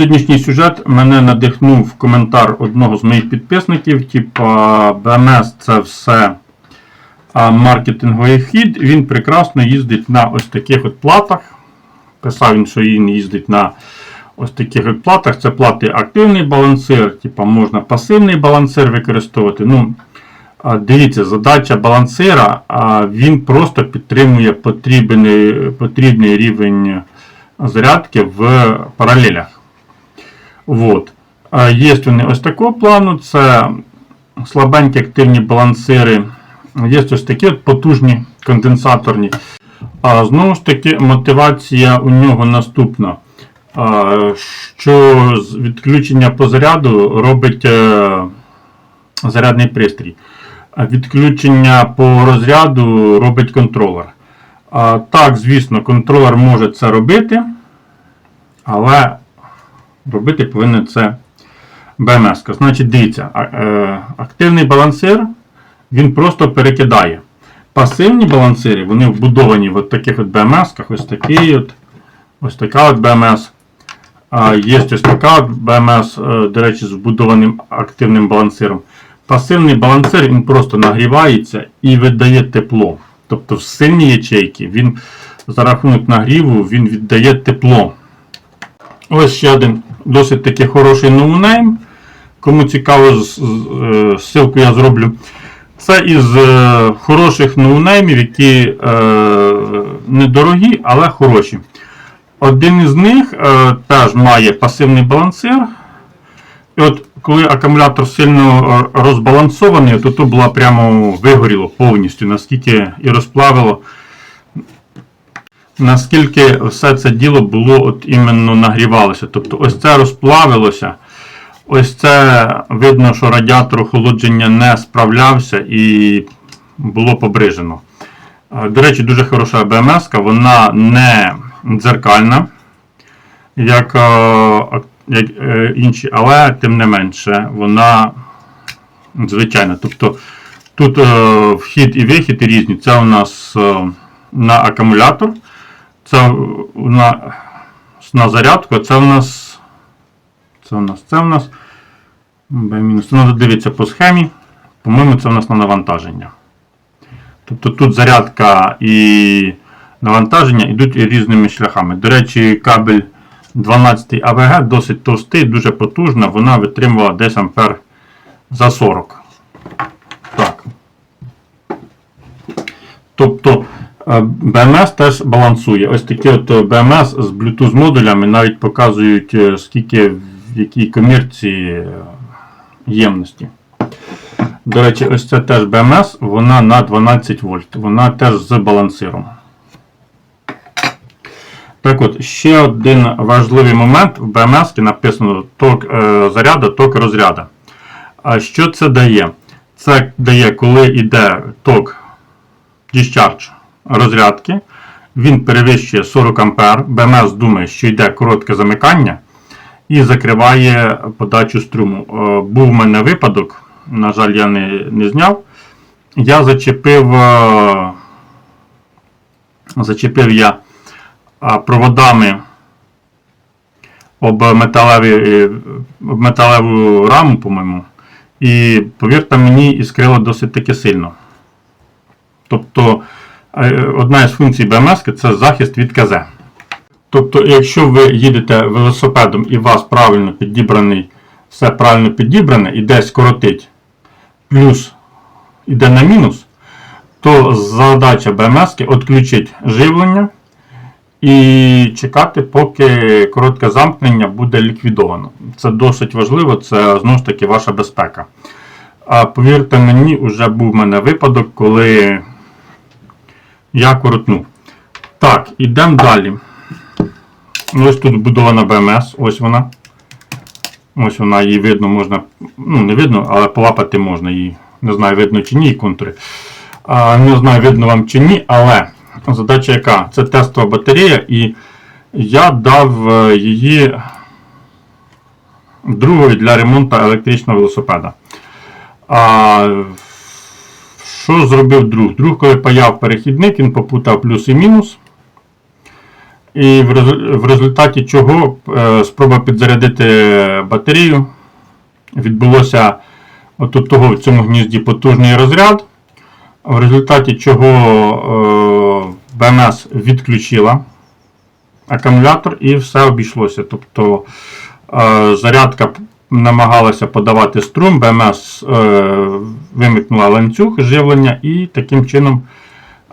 Сьогоднішній сюжет мене надихнув коментар одного з моїх підписників, типа BMS це все маркетинговий хід. Він прекрасно їздить на ось таких от платах. Писав він, що він їздить на ось таких от платах. Це плати активний балансир, типа можна пасивний балансир використовувати. Ну, Дивіться, задача балансира, він просто підтримує потрібний, потрібний рівень зарядки в паралелях. Вот. Є вони ось такого плану, це слабенькі активні балансири. Є ось такі от потужні конденсаторні. А знову ж таки, мотивація у нього наступна. Що відключення по заряду робить е, зарядний пристрій. Відключення по розряду робить контролер. Так, звісно, контролер може це робити, але робити повинен це BMS. Значить, дивіться, е, активний балансир він просто перекидає. Пасивні балансири, вони вбудовані в таких от BMS, ось такий от, ось така от BMS. А є ось така от BMS, е, до речі, з вбудованим активним балансиром. Пасивний балансир він просто нагрівається і видає тепло. Тобто в сильні ячейки він за рахунок нагріву він віддає тепло. Ось ще один досить таки хороший ноунейм. Кому цікаво, е, ссылку я зроблю. Це із е, хороших ноунеймів, які е, недорогі, але хороші. Один із них теж має пасивний балансир. І от коли акумулятор сильно розбалансований, то то було прямо вигоріло повністю, наскільки і розплавило, наскільки все це діло було от іменно нагрівалося. Тобто ось це розплавилося. Ось це видно, що радіатор охолодження не справлявся і було побрижено. Е, До речі, дуже хороша БМС, вона не дзеркальна, як, е, як е, інші, але тим не менше, вона звичайна. Тобто тут вхід і вихід різні. Це у нас на акумулятор, це на, на зарядку, це у нас. Це у нас, це у нас B-. Ну, дивіться по схемі. По-моєму, це у нас на навантаження. Тобто тут зарядка і навантаження йдуть різними шляхами. До речі, кабель 12 АВГ досить товстий, дуже потужна, вона витримувала десь ампер за 40. Так. Тобто е, BMS теж балансує. Ось такі от е, BMS з Bluetooth модулями навіть показують, е, скільки в якій комірці е, ємності. До речі, ось це теж BMS, вона на 12 вольт. Вона теж з балансиром. Так от, ще один важливий момент в BMS написано ток е, заряду, ток розряду. А що це дає? Це дає, коли йде ток discharge розрядки, він перевищує 40 А, БМС думає, що йде коротке замикання і закриває подачу струму. Е, Був у мене випадок, на жаль, я не, не зняв. Я зачепив, е, зачепив я е, проводами об, металеві, об металеву раму, по-моєму. І повірте мені, іскрило досить таки сильно. Тобто одна із функцій BMS це захист від КЗ. Тобто, якщо ви їдете велосипедом і у вас правильно підібраний, все правильно підібране і десь коротить, плюс іде на мінус, то задача BMS відключити живлення і чекати, поки коротке замкнення буде ліквідовано. Це досить важливо, це знову ж таки ваша безпека. А повірте мені, вже був в мене випадок, коли я коротнув. Так, ідемо далі. Ось тут вбудована БМС, ось вона. Ось вона, її видно, можна, ну не видно, але полапати можна її. Не знаю, видно чи ні контури. А, не знаю, видно вам чи ні, але задача яка? Це тестова батарея, і я дав е, її другою для ремонту електричного велосипеда. А, що зробив друг? Друг, коли паяв перехідник, він попутав плюс і мінус. І в резу- в результаті чого е, спроба підзарядити батарею. Відбулося от у того в цьому гнізді потужний розряд, в результаті чого е, БМС відключила акумулятор і все обійшлося. Тобто е, зарядка намагалася подавати струм, БМС е, вимикнула ланцюг живлення і таким чином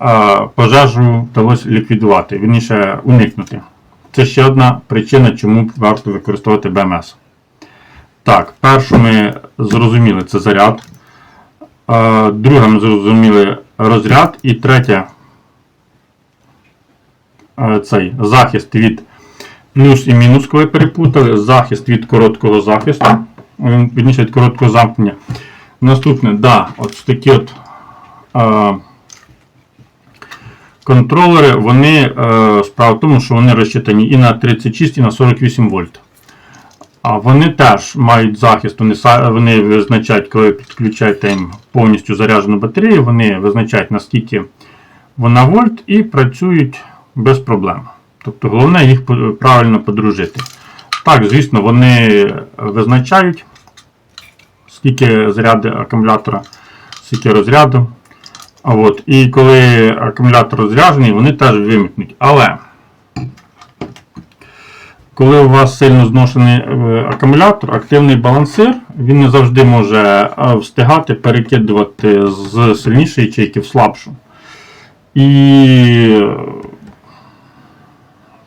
е, пожежу вдалося ліквідувати, вірніше уникнути. Це ще одна причина, чому варто використовувати БМС. Так, першу ми зрозуміли це заряд. Е, Друге ми зрозуміли розряд. І третє е, цей захист від плюс і мінус, коли перепутали. Захист від короткого захисту. Він, Вірніше від короткого замкнення. Наступне, да, от такі от е, контролери, вони е, справа в тому, що вони розчитані і на 36, і на 48 вольт. А вони теж мають захист, вони, вони визначають, коли підключаєте їм повністю заряджену батарею, вони визначають наскільки вона вольт і працюють без проблем. Тобто головне їх правильно подружити. Так, звісно, вони визначають, скільки заряду акумулятора, скільки розряду. А от, і коли акумулятор розряджений, вони теж вимикнуть. Але коли у вас сильно зношений е, акумулятор, активний балансир, він не завжди може е, встигати перекидувати з сильнішої ячейки в слабшу. І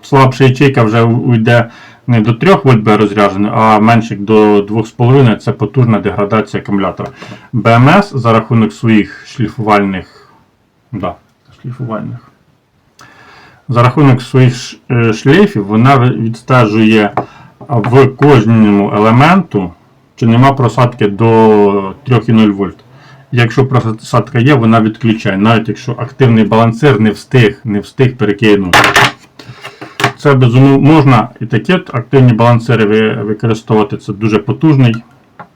слабша ячейка вже уйде не до 3 вольт буде розряджена, а менше до 2,5 це потужна деградація акумулятора. БМС за рахунок своїх шліфувальних. Да, шліфувальних. За рахунок своїх е, шлейфів вона відстежує в кожному елементу, чи нема просадки до 3,0 вольт. Якщо просадка є, вона відключає, навіть якщо активний балансир не встиг, не встиг перекинути. Це безумовно от активні балансири ви- використовувати. Це дуже потужний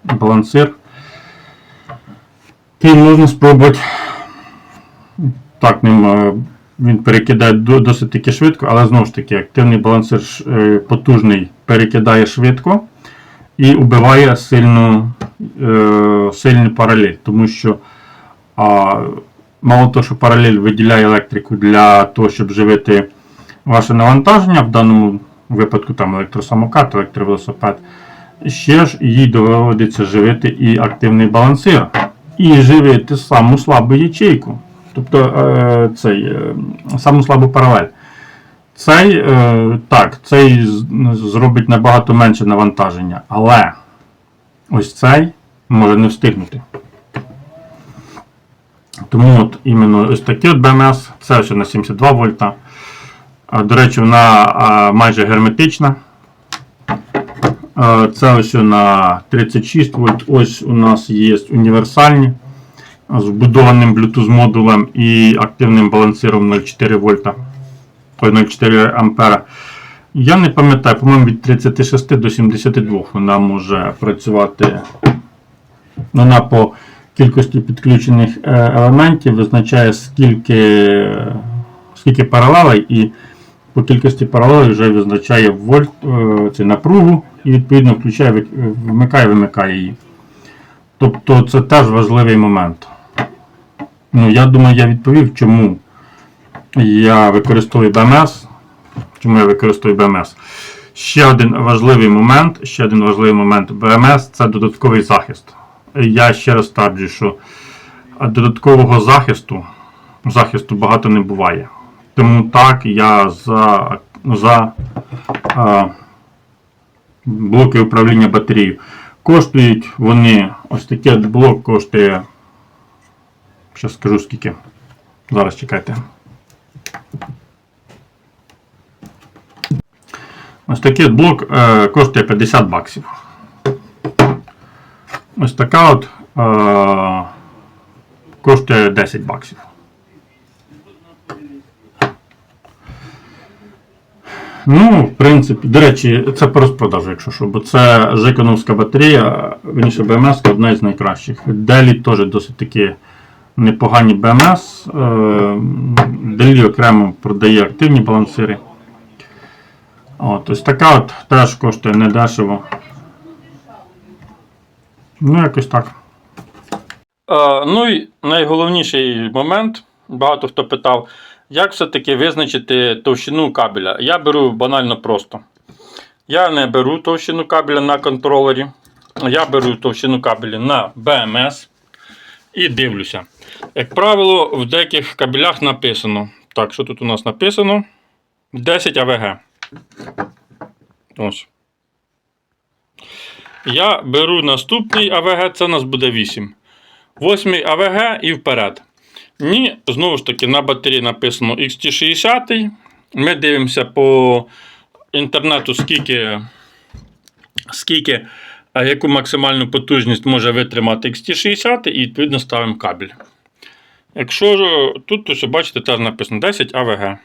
балансир. І можна спробувати так ним е, він перекидає досить таки швидко, але знову ж таки активний балансир е, потужний перекидає швидко і убиває сильну, е, сильну паралель, тому що мало того, що паралель виділяє електрику для того, щоб живити ваше навантаження, в даному випадку там електросамокат, електровелосипед, ще ж їй доводиться живити і активний балансир, і живити саму слабу ячейку. Тобто е, цей, е, саму слабу паралель. Цей, е, так, цей зробить набагато менше навантаження, але ось цей може не встигнути. Тому от іменно ось такий от БМС, це ось на 72 вольта. До речі, вона майже герметична. Це ось на 36 вольт. Ось у нас є універсальні з вбудованим Bluetooth модулем і активним балансиром 0,4 вольта. 0,4 ампера. Я не пам'ятаю, по-моєму, від 36 до 72 вона може працювати. Вона по кількості підключених е, елементів визначає скільки, скільки паралелей і по кількості паралелей вже визначає вольт, е, це напругу і відповідно включає, ви- вмикає, вимикає її. Тобто це теж важливий момент. Ну, я думаю, я відповів, чому я використовую BMS. Чому я використовую BMS? Ще один важливий момент, ще один важливий момент BMS це додатковий захист. Я ще раз стверджую, що додаткового захисту, захисту багато не буває. Тому так, я за, за а, блоки управління батареєю. Коштують вони, ось такий блок коштує. Зараз скажу скільки. Зараз чекайте. Ось такий блок е, коштує 50 баксів. Ось така от е, коштує 10 баксів. Ну, в принципі, до речі, це по розпродажу, якщо що, бо це Жеконовська батарея, верніше БМС одна із найкращих. Делі теж досить таки непогані БМС. Делі окремо продає активні балансири. От, ось така от теж коштує недешево. Ну, якось так. Е, ну і найголовніший момент, багато хто питав, як все-таки визначити товщину кабеля. Я беру банально просто. Я не беру товщину кабеля на контролері. Я беру товщину кабеля на BMS і дивлюся. Як правило, в деяких кабелях написано. Так, що тут у нас написано? 10 АВГ. Ось. Я беру наступний АВГ, це у нас буде 8. 8 АВГ і вперед. Ні, знову ж таки, на батареї написано XT60. Ми дивимося по інтернету, скільки, скільки яку максимальну потужність може витримати XT60 і відповідно ставимо кабель. Якщо тут, то бачите, теж написано 10 АВГ.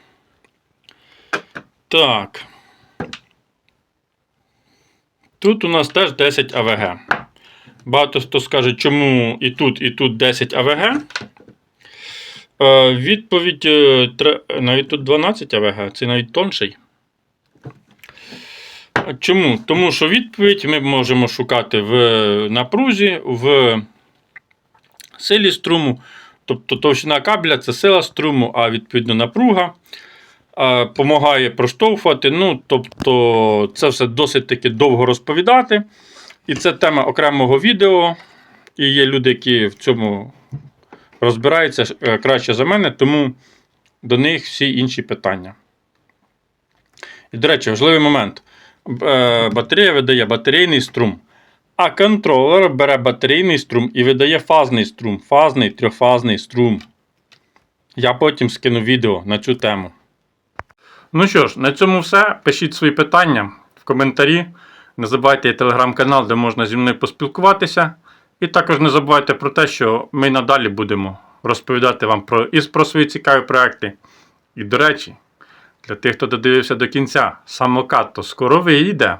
Так. Тут у нас теж 10 АВГ. Багато хто скаже, чому і тут, і тут 10 АВГ. Е, відповідь е, навіть тут 12 АВГ, це навіть тонший. Чому? Тому що відповідь ми можемо шукати в напрузі, в силі струму. Тобто товщина кабеля це сила струму, а відповідно напруга. Помагає проштовхувати. Ну, тобто, це все досить таки довго розповідати. І це тема окремого відео. І є люди, які в цьому розбираються е, краще за мене, тому до них всі інші питання. І, до речі, важливий момент. Е, Батарея видає батарейний струм, а контролер бере батарейний струм і видає фазний струм, фазний трьохфазний струм. Я потім скину відео на цю тему. Ну що ж, на цьому все. Пишіть свої питання в коментарі. Не забувайте телеграм-канал, де можна зі мною поспілкуватися. І також не забувайте про те, що ми надалі будемо розповідати вам про, і про свої цікаві проекти. І, до речі, для тих, хто додивився до кінця, самокат то скоро вийде.